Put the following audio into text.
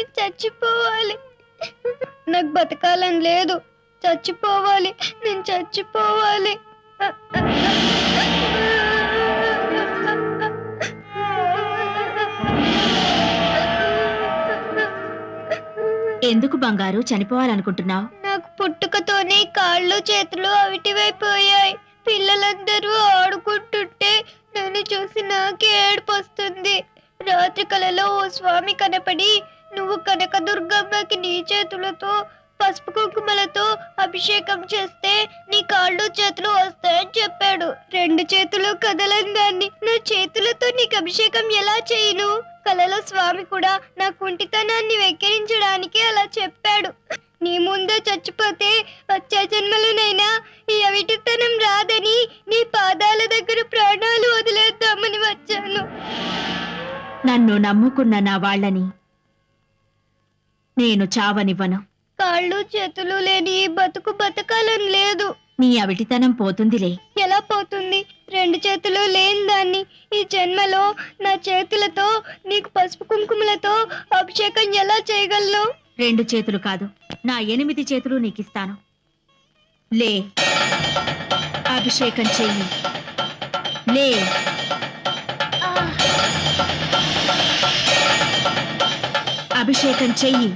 చచ్చిపోవాలి. నాకు బతకాలని లేదు. చచ్చిపోవాలి నేను చచ్చిపోవాలి. ఎందుకు బంగారు? చనిపోవాలనుకుంటున్నావు? నాకు పుట్టుకతోనే కాళ్ళు చేతులు అవిటివైపోయాయి. పిల్లలందరూ ఆడుకుంటుంటే నన్ను చూసి నాకే ఏడుపు వస్తుంది రాత్రి కలలో ఓ స్వామి కనపడి నువ్వు కనకదుర్గమ్మకి నీ చేతులతో పసుపు కుంకుమలతో అభిషేకం చేస్తే నీ కాళ్ళు చేతులు వస్తాయని చెప్పాడు. రెండు చేతులు కదలని దాన్ని. నా చేతులతో నీకు అభిషేకం ఎలా చేయను? కలలో స్వామి కూడా నా కుంటితనాన్ని వెక్కిరించడానికి అలా చెప్పాడు. నీ ముందే చచ్చిపోతే వచ్చే జన్మలోనైనా నన్ను నమ్ముకున్న నా వాళ్ళని నేను చావనివ్వను. కాళ్ళు చేతులు లేని ఈ బతుకు బతకాలని లేదు. నీ అవిటితనం పోతుందిలే. ఎలా పోతుంది? రెండు చేతులు లేని దాన్ని ఈ జన్మలో నా చేతులతో నీకు పసుపు కుంకుమలతో అభిషేకం ఎలా చేయగలను? రెండు చేతులు కాదు నా ఎనిమిది చేతులు నీకిస్తాను. లే అభిషేకం చెయ్యి. లే అభిషేకం చెయ్యి.